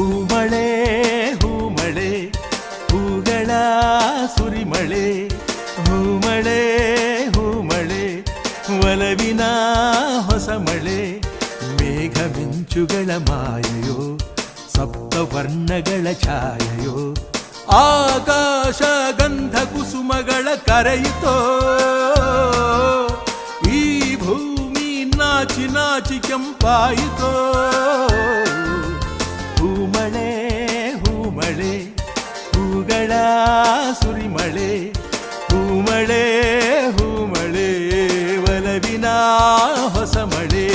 ಹೂಮಳೆ ಹೂಮಳೆ, ಹೂಗಳ ಸುರಿಮಳೆ. ಹೂಮಳೆ ಹೂಮಳೆ, ಒಲವಿನ ಹೊಸ ಮಳೆ ಮೇಘ ಮಿಂಚುಗಳ ಮಾಯೆಯೋ ಸಪ್ತ ವರ್ಣಗಳ ಛಾಯೆಯೋ. ಆಕಾಶ ಗಂಧ ಕುಸುಮಗಳ ಕರೆಯಿತೋ. ಈ ಭೂಮಿ ನಾಚಿ ನಾಚಿ ಕೆಂಪಾಯಿತೋ. ಮಳೆ ಹೂ ಮಳೆ ಹೂಗಳ ಸುರಿಮಳೆ ಹೂ ಮಳೆ ಒಲವಿನ ಹೊಸ ಮಳೆ